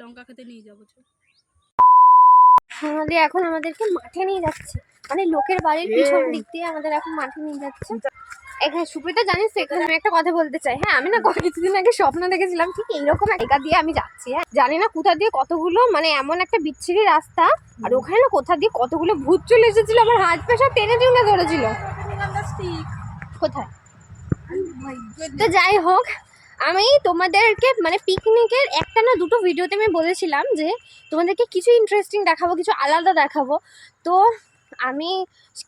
লঙ্কা খেতে নিয়ে যাব আমাদের এখন আমাদেরকে মাঠে নিয়ে যাচ্ছে। মানে লোকের বাড়ির পিছন দিক দিয়ে আমাদের এখন মাঠে নিয়ে যাচ্ছে। এখানে সুপ্রিতা জানিস এখানে আমি একটা কথা বলতে চাই। হ্যাঁ আমি না কিছুদিন আগে স্বপ্ন দেখেছিলাম ঠিক এইরকম জায়গা দিয়ে আমি যাচ্ছি। হ্যাঁ জানি না কোথা দিয়ে কতগুলো মানে এমন একটা বিচ্ছিরি রাস্তা। আর ওখানে না কোথা দিয়ে কতগুলো ভূত চলে এসেছিল আমার হাত পেশা টেনে টেনে ধরেছিল। কোথায়? তো যাই হোক আমি তোমাদেরকে মানে পিকনিকের একটা না দুটো ভিডিওতে আমি বলেছিলাম যে তোমাদেরকে কিছু ইন্টারেস্টিং দেখাবো কিছু আলাদা দেখাবো। তো আমি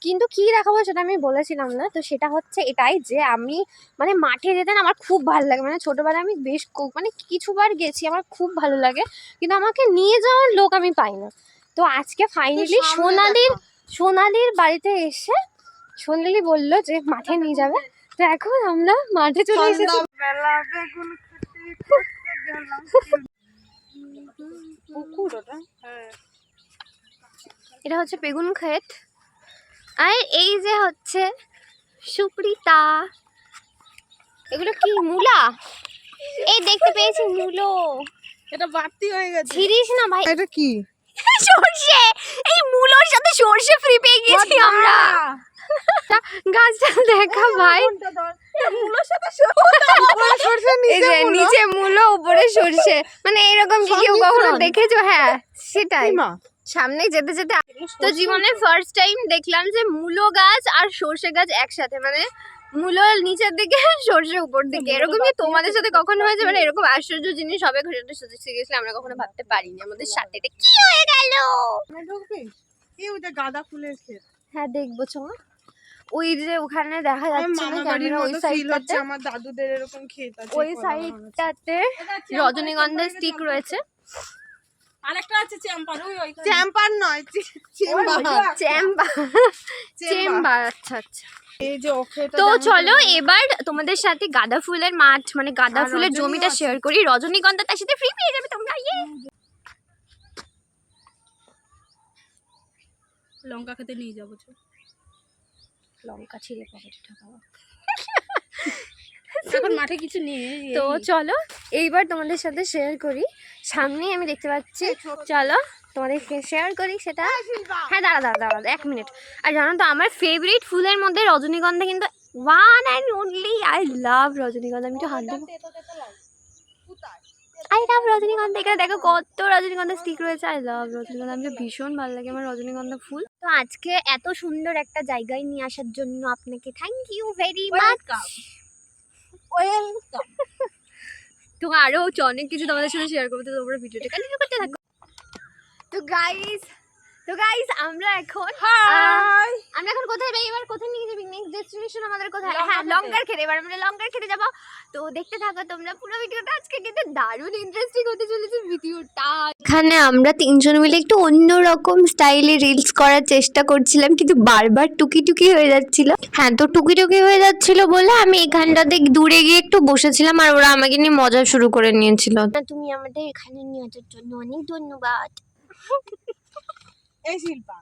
কিন্তু কি দেখাবো সেটা আমি বলেছিলাম না। তো সেটা হচ্ছে এটাই যে আমি মানে মাঠে যেতে না আমার খুব ভালো লাগে। মানে ছোটোবেলায় আমি বেশ মানে কিছুবার গেছি আমার খুব ভালো লাগে। কিন্তু আমাকে নিয়ে যাওয়ার লোক আমি পাই না। তো আজকে ফাইনালি সোনালির সোনালির বাড়িতে এসে সোনালি বলল যে মাঠে নিয়ে যাবে। তো এখন আমরা মাঠে চলে এসেছি। পুকুর ওটা? হ্যাঁ। এটা হচ্ছে বেগুন ক্ষেত। আর এই যে হচ্ছে সুপ্রিতা। এগুলো কি মূলা? এই দেখতে পেয়েছি মূলো। এটা বাড়তি হয়ে গেছে। ছিড়িস না ভাই? এটা কি? সর্ষে! এই মূলোর সাথে সর্ষে ফ্রি পেয়ে গেছি আমরা। গাছটা দেখা ভাই। নিচে মূলো। উপরে সর্ষে। মানে এরকম কি কেউ কখনো দেখেছ? হ্যাঁ সেটাই। সামনে যেতে যেতে তো জীবনে ফার্স্ট টাইম দেখলাম যে মূলো গাছ আর সর্ষে গাছ একসাথে। মানে মূলো নিচের দিকে সর্ষে উপর দিকে। এরকম তোমাদের সাথে কখনো হয়েছে? মানে এরকম আশ্চর্য জিনিস হবে সেটা সত্যি সিরিয়াসলি আমরা কখনো ভাবতে পারিনি আমাদের সাথে। কি হয়ে গেল? গাঁদা ফুলের ক্ষেত। হ্যাঁ দেখব চলো। ওই যে ওখানে দেখা যাচ্ছে না ক্যামেরা ওই সাইডটাতে আমার দাদুদের এরকম ক্ষেত আছে ওই। সাইডটাতে রজনীগন্ধার স্টিক রয়েছে। আরেকটা আছে চেম্পার ওই ওইখানে। চেম্পার নয় চেম্বার। চেম্বার। চেম্বার। আচ্ছা আচ্ছা। এই যে ওকে তো চলো এবার তোমাদের সাথে গাঁদা ফুলের মাঠ মানে গাঁদা ফুলের জমিটা শেয়ার করি। রজনীগন্ধা তার সাথে ফ্রি পেয়ে যাবে তোমরা ইয়ে। লঙ্কা খেতে নিয়ে যাব। লঙ্কা ছিঁড়ে পকেটে ঢোকাবো। এখন মাঠে কিছু নেই তো চলো এইবার তোমাদের সাথে শেয়ার করি। সামনেই আমি দেখতে পাচ্ছি চলো তোমাদেরকে শেয়ার করি সেটা? হ্যাঁ দাঁড়া দাঁড়া দাঁড়া এক মিনিট আর জানো তো আমার ফেভারিট ফুলের মধ্যে রজনীগন্ধা কিন্তু one and only I love rajnigandha আমি একটু হাত দেবো। আই লাভ রজনীগন্ধা এখানে দেখো কত রজনীগন্ধা স্টিক রয়েছে আই লাভ রজনীগন্ধা আমি ভীষণ ভালো লাগে আমার রজনীগন্ধা ফুল। তো আজকে এত সুন্দর একটা জায়গায় নিয়ে আসার জন্য আপনাকে থ্যাংক ইউ ভেরি মাচ তো আরও হচ্ছে অনেক কিছু তোমাদের সাথে শেয়ার করব তো তোমরা ভিডিওটা কন্টিনিউ করতে থাকো। তো গাইস তো গাইস আমরা এখন আহ, আমরা এখন কোথায় যাই? এবার কোথায় নিয়ে যাবি? নেক্সট ডেস্টিনেশন আমাদের কোথায়? হ্যাঁ লঙ্কার খেতে এবার আমরা লঙ্কার খেতে যাব। তো দেখতে থাকো তোমরা পুরো ভিডিওটা আজকে কিন্তু দারুণ ইন্টারেস্টিং হতে চলেছে ভিডিওটা এখানে আমরা তিনজন মিলে একটু অন্যরকম স্টাইলে রিলস করার চেষ্টা করছিলাম কিন্তু বারবার টুকি টুকি হয়ে যাচ্ছিল। হ্যাঁ তো টুকি টুকি হয়ে যাচ্ছিল বলে আমি এখানটাতে দূরে গিয়ে একটু বসেছিলাম আর ওরা আমাকে নিয়ে মজা শুরু করে নিয়েছিল। তুমি আমাদের এখানে নিয়ে আসার জন্য অনেক ধন্যবাদ। এই শিল্পা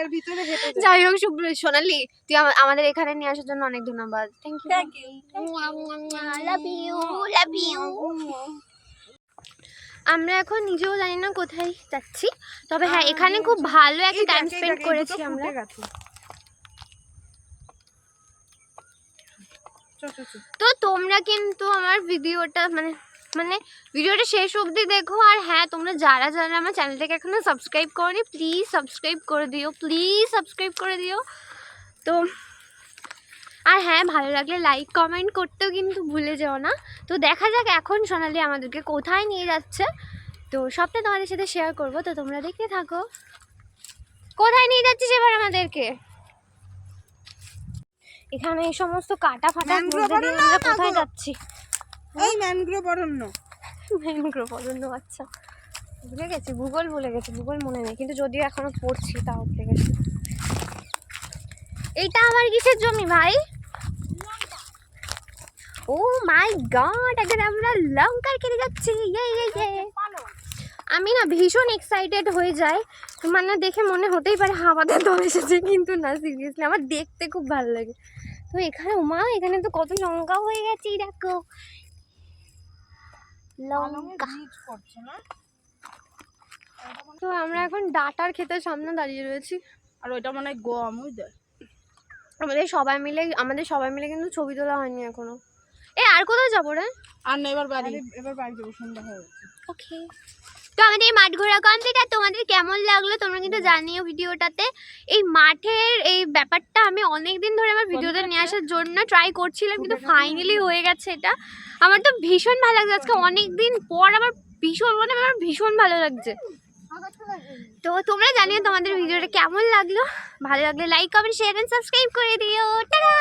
এর ভিতরে হেঁটে যাই। হোক শুভ্র সোনালি তুই আমাদের এখানে নিয়ে আসার জন্য অনেক ধন্যবাদ। Thank you Thank you. Love you love you আমরা এখন নিজেও জানি না কোথায় যাচ্ছি। তবে হ্যাঁ এখানে খুব ভালো একটা টাইম স্পেন্ড করেছি আমরা। তো তোমরা কিন্তু আমার ভিডিওটা মানে মানে ভিডিওটা শেষ অবধি দেখো। আর হ্যাঁ তোমরা যারা যারা আমার চ্যানেলটাকে এখনও সাবস্ক্রাইব করনি প্লিজ সাবস্ক্রাইব করে দিও প্লিজ সাবস্ক্রাইব করে দিও। তো আর হ্যাঁ ভালো লাগলে লাইক কমেন্ট করতেও কিন্তু ভুলে যেও না। তো দেখা যাক এখন সোনালি আমাদেরকে কোথায় নিয়ে যাচ্ছে। তো সবটা তোমাদের সাথে শেয়ার করব। তো তোমরা দেখতে থাকো। কোথায় নিয়ে যাচ্ছিস এবার আমাদেরকে? এখানে এই সমস্ত কাটা ফাটা আমরা কোথায় যাচ্ছি? এই ম্যানগ্রোভ অরণ্য। ম্যানগ্রোভ অরণ্য আচ্ছা। ভুলে গেছি, ভূগোল ভুলে গেছি, ভূগোল মনে নেই, কিন্তু যদিও এখনও পড়ছি, তাও ভুলে গেছি। এইটা আমার কিসের জমি ভাই? ও মাই গড, এখন আমরা লঙ্কার কেটে যাচ্ছি ইয়ে ইয়ে ইয়ে। আমি না ভীষণ এক্সাইটেড হয়ে যাই মানে দেখে মনে হতেই পারে হাওয়াতে দম এসেছে, কিন্তু না সিরিয়াসলি আমার দেখতে খুব ভালো লাগে। তো এখানে মা এখানে তো কত লঙ্কা হয়ে গেছে দেখো। লঙ্কা। করছে না? তো আমরা এখন ডাটার ক্ষেতের সামনে দাঁড়িয়ে রয়েছি। আর ওইটা মনে হয় গম বুঝলে আমাদের সবাই মিলে আমাদের সবাই মিলে কিন্তু ছবি তোলা হয়নি এখনও। এ আর কোথায় যাব রে? আর না এবার বাড়ি। এবার বাড়ি যাব সন্ধ্যা হয়ে গেছে। ওকে তো আমাদের এই মাঠ ঘোরা কমপ্লিট আর তোমাদের কেমন লাগল তোমরা কিন্তু জানিও ভিডিওটাতে। এই মাঠের এই ব্যাপারটা আমি অনেক দিন ধরে আমার ভিডিওতে নিয়ে আসার জন্য ট্রাই করছিলাম কিন্তু ফাইনালি হয়ে গেছে। এটা। আমার তো ভীষণ ভালো লাগছে। আজকে অনেক দিন পর আমার ভীষণ মানে আমার ভীষণ ভালো লাগছে। তো তোমরা জানিও তোমাদের ভিডিওটা কেমন লাগল? ভালো লাগলে like comment share and subscribe করে দিও। টাটা!